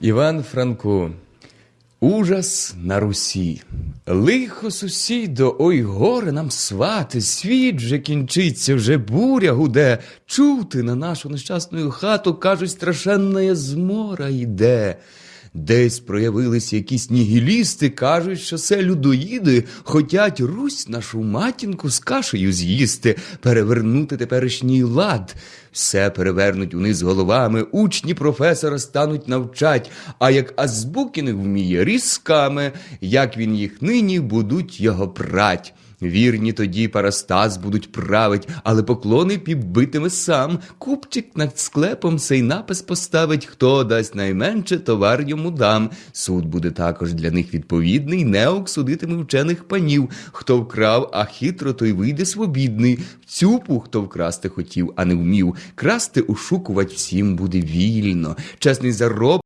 Іван Франко. Ужас на Русі. Лихо сусідо, ой горе нам свати, світ же кінчиться, вже буря гуде. Чути на нашу нещасну хату, кажуть, страшенна змора йде. Десь проявились якісь нігілісти, кажуть, що це людоїди, хотять Русь нашу матінку з кашею з'їсти, перевернути теперішній лад. Все перевернуть униз головами, учні професора стануть навчать, а як азбуки не вміє різками, як він їх нині будуть його прать. Вірні тоді парастас будуть править, але поклони підбитиме сам. Купчик над склепом сей напис поставить, хто дасть найменше, товар йому дам. Суд буде також для них відповідний, неок судитиме вчених панів. Хто вкрав, а хитро, той вийде свобідний. В цюпу, хто вкрасти хотів, а не вмів. Красти ушукувать всім буде вільно. Чесний зароб.